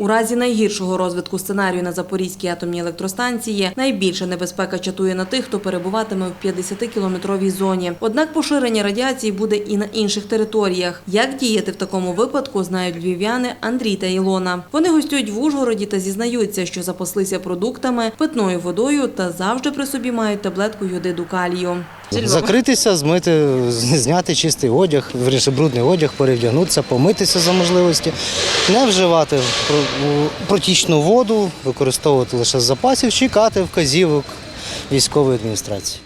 У разі найгіршого розвитку сценарію на Запорізькій атомній електростанції найбільша небезпека чатує на тих, хто перебуватиме в 50-кілометровій зоні. Однак поширення радіації буде і на інших територіях. Як діяти в такому випадку, знають львів'яни Андрій та Ілона. Вони гостюють в Ужгороді та зізнаються, що запаслися продуктами, питною водою та завжди при собі мають таблетку йоди калію. Закритися, змити, зняти чистий одяг, вірніше брудний одяг, перевдягнутися, помитися за можливості, не вживати протічну воду, використовувати лише з запасів, чекати вказівок військової адміністрації.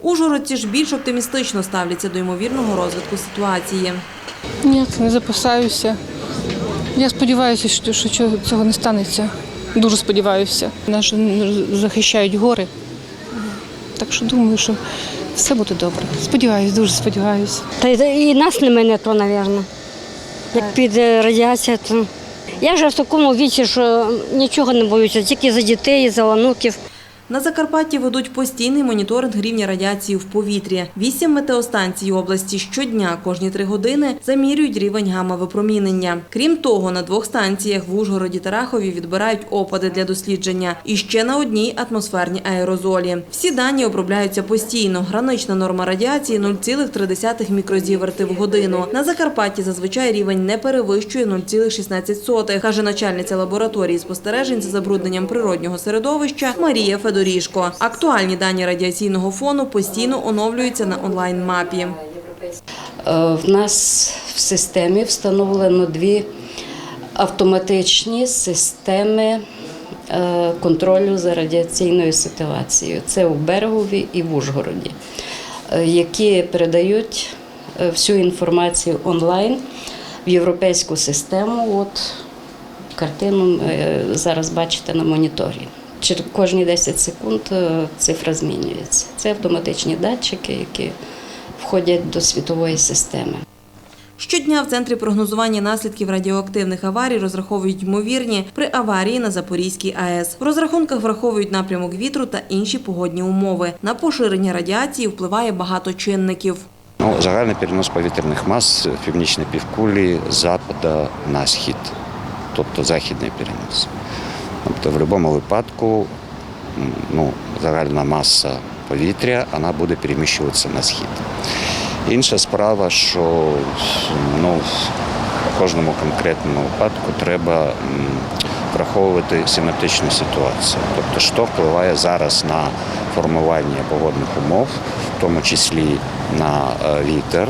Ужгородці ж більш оптимістично ставляться до ймовірного розвитку ситуації. Ні, не запасаюся. Я сподіваюся, що, що цього- цього не станеться. Дуже сподіваюся. Нас захищають гори. Так що думаю, що все буде добре. Сподіваюсь, дуже сподіваюся. Та і нас не мене то, мабуть. Як піде радіація, то я вже в такому віці, що нічого не боюся, тільки за дітей, за онуків. На Закарпатті ведуть постійний моніторинг рівня радіації в повітрі. Вісім метеостанцій області щодня, кожні три години, замірюють рівень гамма-випромінення. Крім того, на двох станціях в Ужгороді та Рахові відбирають опади для дослідження. І ще на одній атмосферні аерозолі. Всі дані обробляються постійно. Гранична норма радіації 0,3 мікрозіверти в годину. На Закарпатті зазвичай рівень не перевищує 0,16, каже начальниця лабораторії спостережень за забрудненням природнього середовища Марія Федорішко. Актуальні дані радіаційного фону постійно оновлюються на онлайн-мапі. Е, В нас в системі встановлено дві автоматичні системи е, контролю за радіаційною ситуацією. Це у Берегові і в Ужгороді, е, які передають всю інформацію онлайн в європейську систему. От картину зараз бачите на моніторі. Через кожні 10 секунд е, цифра змінюється. Це автоматичні датчики, які входять до світової системи. Щодня в центрі прогнозування наслідків радіоактивних аварій розраховують ймовірні при аварії на Запорізькій АЕС. В розрахунках враховують напрямок вітру та інші погодні умови. На поширення радіації впливає багато чинників. Ну, загальний перенос повітряних мас в північній півкулі з запада на схід, тобто західний перенос. Тобто в будь-якому випадку ну, загальна маса повітря вона буде переміщуватися на схід. Інша справа, що ну, в кожному конкретному випадку треба враховувати синоптичну ситуацію. Тобто, що впливає зараз на формування погодних умов, в тому числі на е, вітер,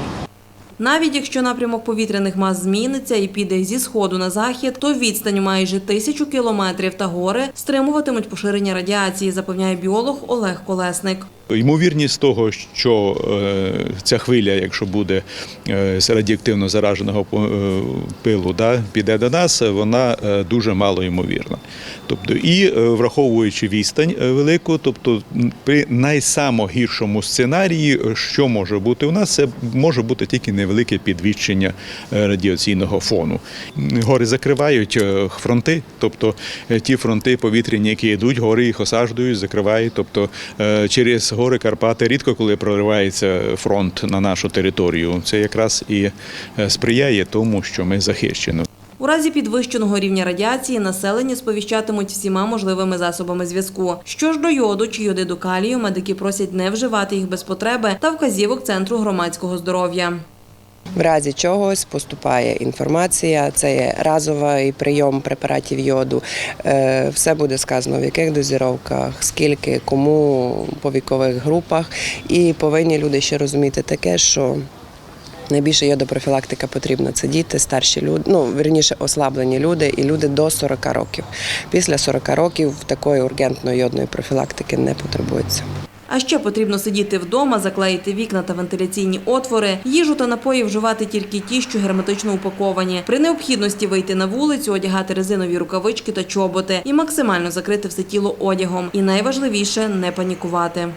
Навіть якщо напрямок повітряних мас зміниться і піде зі сходу на захід, то відстань майже тисячу кілометрів та гори стримуватимуть поширення радіації, запевняє біолог Олег Колесник. Ймовірність того, що е, ця хвиля, якщо буде е, з радіоактивно зараженого е, пилу, да, піде до нас, вона дуже мало ймовірна. Тобто, і враховуючи відстань велику, тобто при найсамогіршому сценарії, що може бути у нас, це може бути тільки невелике підвищення е, радіаційного фону. Гори закривають е, фронти, тобто е, ті фронти повітряні, які йдуть, гори їх осаджують, закривають. Тобто через гори Карпати рідко коли проривається фронт на нашу територію. Це якраз і сприяє тому, що ми захищені. У разі підвищеного рівня радіації населення сповіщатимуть всіма можливими засобами зв'язку. Що ж до йоду чи йодиду калію, медики просять не вживати їх без потреби та вказівок Центру громадського здоров'я. В разі чогось поступає інформація, це є разовий прийом препаратів йоду. Е, Все буде сказано, в яких дозіровках, скільки, кому по вікових групах. І повинні люди ще розуміти таке, що найбільше йодопрофілактика потрібна це діти, старші люди, ну верніше ослаблені люди і люди до 40 років. Після 40 років такої ургентної йодної профілактики не потребується. А ще потрібно сидіти вдома, заклеїти вікна та вентиляційні отвори, їжу та напої вживати тільки ті, що герметично упаковані. При необхідності вийти на вулицю, одягати резинові рукавички та чоботи і максимально закрити все тіло одягом. І найважливіше не панікувати.